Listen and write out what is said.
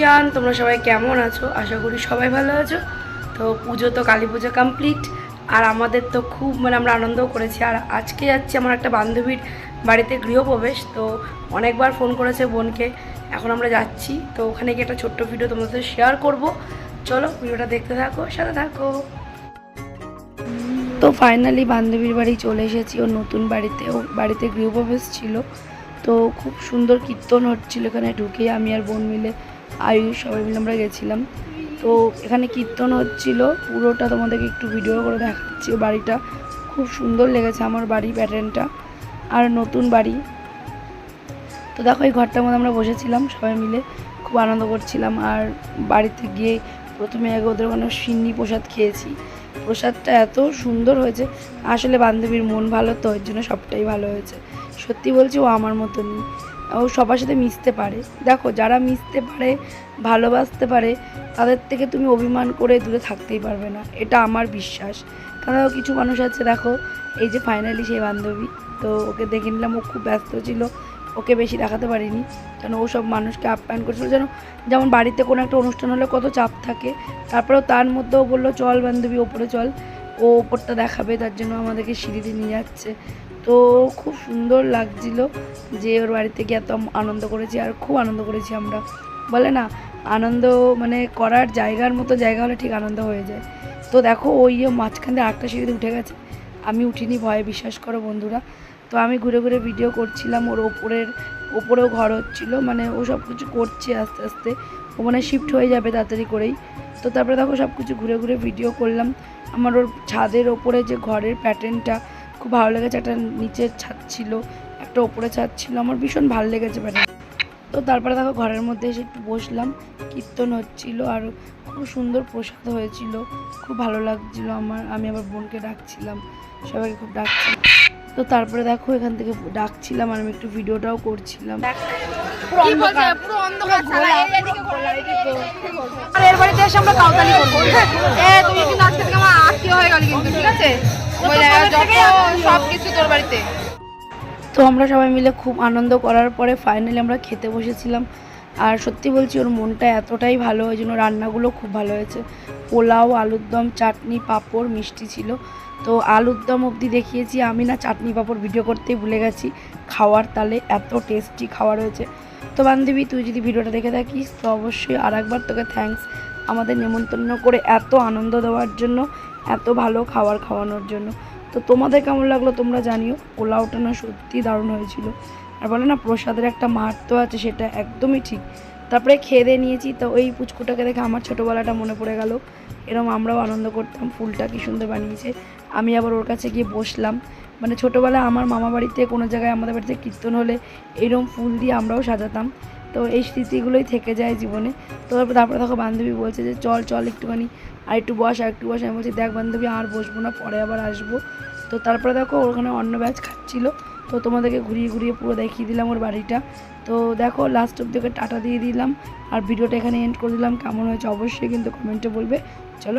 জান তোমরা সবাই কেমন আছো? আশা করি সবাই ভালো আছো। তো পুজো তো কালী পুজো কমপ্লিট আর আমাদের তো খুব মানে আমরা আনন্দও করেছি। আর আজকে যাচ্ছি আমার একটা বান্ধবীর বাড়িতে গৃহপ্রবেশ। তো অনেকবার ফোন করেছে বোনকে। এখন আমরা যাচ্ছি। তো ওখানে গিয়ে একটা ছোট্ট ভিডিও তোমাদের শেয়ার করব। চলো, ভিডিওটা দেখতে থাকো, সাথে থাকো। তো ফাইনালি বান্ধবীর বাড়ি চলে এসেছি। ওর নতুন বাড়িতে ও বাড়িতে গৃহপ্রবেশ ছিল। তো খুব সুন্দর কীর্তন হচ্ছিল এখানে ঢুকে আমি আর বোন মিলে আয়ুষ সবাই মিলে আমরা গেছিলাম। তো এখানে কীর্তন হচ্ছিল, পুরোটা তোমাদেরকে একটু ভিডিও করে দেখাচ্ছি বাড়িটা। খুব সুন্দর লেগেছে আমার বাড়ি প্যাটার্নটা আর নতুন বাড়ি। তো দেখো এই ঘরটার মধ্যে আমরা বসেছিলাম সবাই মিলে, খুব আনন্দ করছিলাম। আর বাড়িতে গিয়ে প্রথমে আগে ওদের ওখানে সিন্নি প্রসাদ খেয়েছি। প্রসাদটা এত সুন্দর হয়েছে, আসলে বান্ধবীর মন ভালো তো, ওই জন্য সবটাই ভালো হয়েছে। সত্যি বলছি ও আমার মতনই। ও সবার সাথে মিশতে পারে। দেখো, যারা মিশতে পারে, ভালোবাসতে পারে, তাদের থেকে তুমি অভিমান করে দূরে থাকতেই পারবে না। এটা আমার বিশ্বাস। কারণ কিছু মানুষ আছে, দেখো, এই যে ফাইনালি সেই বান্ধবী। তো ওকে দেখে নিলাম, ও খুব ব্যস্ত ছিল। ওকে বেশি দেখাতে পারিনি। কেন ও সব মানুষকে আপ্যায়ন করছিল। যেন, যেমন বাড়িতে কোনো একটা অনুষ্ঠান হলে কত চাপ থাকে। তারপরেও তার মধ্যেও বলল, চল বান্ধবী, ওপরে চল। ও ওপরটা দেখাবে, তার জন্য আমাদেরকে সিঁড়িতে নিয়ে যাচ্ছে। তো খুব সুন্দর লাগছিল যে ওর বাড়িতে গিয়ে এত আনন্দ করেছি আর খুব আনন্দ করেছি আমরা। বলে না, আনন্দ মানে করার জায়গার মতো জায়গা হলে ঠিক আনন্দ হয়ে যায়। তো দেখো ওই মাঝখান দিয়ে আটটা সিঁড়িতে উঠে গেছে। আমি উঠিনি, ভয়ে বিশ্বাস করো বন্ধুরা। তো আমি ঘুরে ঘুরে ভিডিও করছিলাম, ওর ওপরের, ওপরেও ঘর হচ্ছিল। মানে ও সব কিছু করছে আস্তে আস্তে। ও মানে শিফট হয়ে যাবে তাড়াতাড়ি করেই। তো তারপরে দেখো সব কিছু ঘুরে ঘুরে ভিডিও করলাম। আমার ওর ছাদের ওপরে যে ঘরের প্যাটার্নটা খুব ভালো লেগেছে একটা নিচের ছাদ ছিল একটা ওপরে ছাদ ছিল আমার ভীষণ ভালো লেগেছে প্যাটার্ন তো তারপরে দেখো ঘরের মধ্যে এসে একটু বসলাম কীর্তন হচ্ছিল আর খুব সুন্দর প্রসাদ হয়েছিল খুব ভালো লাগছিল আমার আমি আবার বোনকে ডাকছিলাম সবাইকে খুব ডাকছিলাম। তো তারপরে দেখো এখান থেকে ডাকছিলাম আর আমি একটু ভিডিওটাও করছিলাম। আর এসে আমরা কাউতালি করব। এ তুই কিন্তু আজকে থেকে আমার আত্মীয় হয়ে গেল কিন্তু ঠিক আছে? সব কিছু তোর বাড়িতে। তো আমরা সবাই মিলে খুব আনন্দ করার পরে ফাইনালি আমরা খেতে বসেছিলাম। আর সত্যি বলছি ওর মনটা এতটাই ভালো ওই জন্য রান্নাগুলো খুব ভালো হয়েছে। পোলাও আলুর দম চাটনি পাঁপড় মিষ্টি ছিল। তো আলুর দম অবধি দেখিয়েছি। আমি না চাটনি পাঁপড় ভিডিও করতেই ভুলে গেছি। খাওয়ার তালে এত টেস্টি খাওয়ার হয়েছে তো বান্ধবী তুই যদি ভিডিওটা দেখে থাকিস তো অবশ্যই আর একবার তোকে থ্যাঙ্কস আমাদের নেমন্তন্ন করে এত আনন্দ দেওয়ার জন্য এত ভালো খাবার খাওয়ানোর জন্য। তো তোমাদের কেমন লাগল তোমরা জানিও। পোলাওটা না সত্যি দারুণ হয়েছিল। আর বলে না, প্রসাদের একটা মাহাত্ম আছে, সেটা একদমই ঠিক। তারপরে খেয়ে দিয়ে নিয়েছি, তো ওই পুচকুটাকে দেখে আমার ছোটোবেলাটা মনে পড়ে গেল। এরকম আমরাও আনন্দ করতাম, ফুলটা কি সুন্দর বানিয়েছে। আমি আবার ওর কাছে গিয়ে বসলাম। মানে ছোটোবেলায় আমার মামা বাড়িতে কোনো জায়গায় আমাদের বাড়িতে কীর্তন হলে এরকম ফুল দিয়ে আমরাও সাজাতাম। তো এই স্মৃতিগুলোই থেকে যায় জীবনে। তো তারপর দেখো বান্ধবী বলছে যে, চল চল একটুখানি, আর একটু বস, আর একটু বস। আমি বলছি, দেখ বান্ধবী, আর বসবো না, পরে আবার আসব। তো তারপরে দেখো ওখানে অন্য ব্যাচ খাচ্ছিলো। তো তোমাদেরকে ঘুরিয়ে ঘুরিয়ে পুরো দেখিয়ে দিলাম ওর বাড়িটা। তো দেখো লাস্ট অব্দি ওকে টাটা দিয়ে দিলাম। আর ভিডিওটা এখানে এন্ড করে দিলাম। কেমন হয়েছে অবশ্যই কিন্তু কমেন্টে বলবে। চলো।